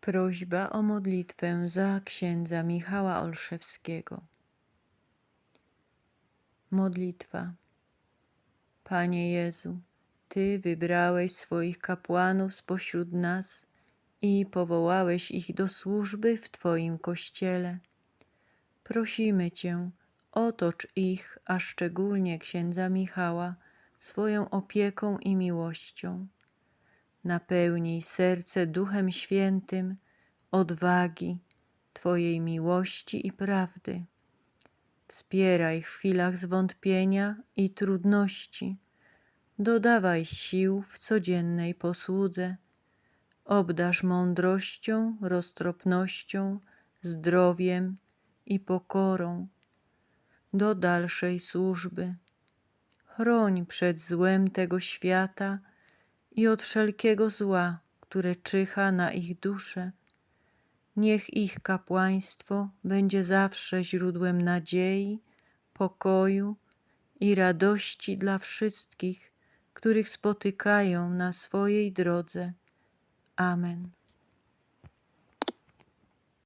Prośba o modlitwę za księdza Michała Olszewskiego. Modlitwa. Panie Jezu, Ty wybrałeś swoich kapłanów spośród nas i powołałeś ich do służby w Twoim Kościele. Prosimy Cię, otocz ich, a szczególnie księdza Michała, swoją opieką i miłością. Napełnij serce Duchem Świętym, odwagi, Twojej miłości i prawdy. Wspieraj w chwilach zwątpienia i trudności. Dodawaj sił w codziennej posłudze. Obdasz mądrością, roztropnością, zdrowiem i pokorą do dalszej służby. Chroń przed złem tego świata i od wszelkiego zła, które czyha na ich dusze. Niech ich kapłaństwo będzie zawsze źródłem nadziei, pokoju i radości dla wszystkich, których spotykają na swojej drodze. Amen.